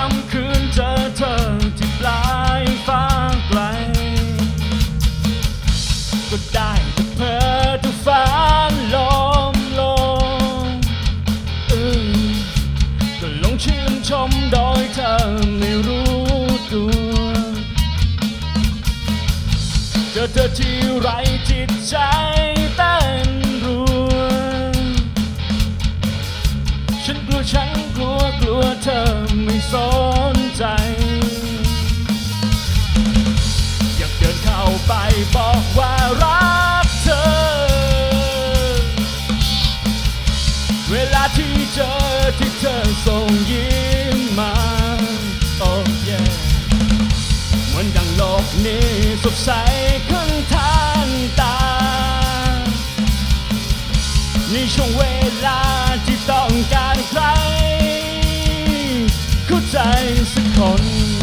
ค่ำคืนเจอเธอที่ปลฟ้าไกล ก็ได้แต่เพ้อทุกฟ้าลมลงก็ลงชื่นชมโดยเธอไม่รู้ตัว เจอเธอที่ไรจิตใจ บอกว่ารักเธอ เวลาที่เจอที่เธอส่งยิ้มมา โอ้เย่เหมือนดังโลกนี้สดใสขึ้นทางตา นี่ช่วงเวลาที่ต้องการใครเข้าใจสักคน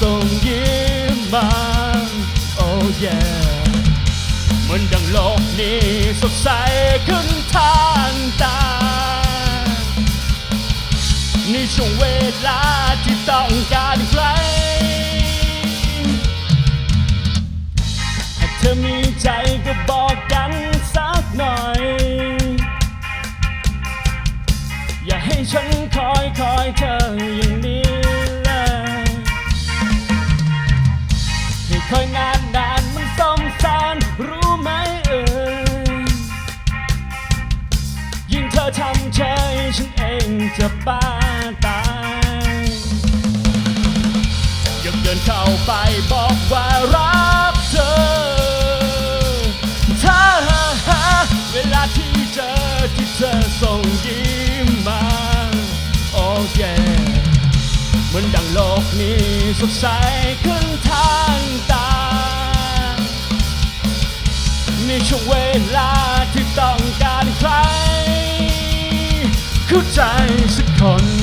ส่งยิ้มมา โอ้เย่เหมือนดังโลกนี้สดใสขึ้นทางตา นี่ช่วงเวลาที่ต้องการใครถ้าเธอมี อทำเฉยฉันเองจะบ้าตายยังเดินเข้าไปบอกว่ารักเธอ ถ้าหาเวลาที่เจอที่เธอส่งยิ้มมาโอ้เย่เหมือนดังโลกนี้สดใสขึ้นทางตาในช่วงเวลาที่ต้องการ ใจสักคน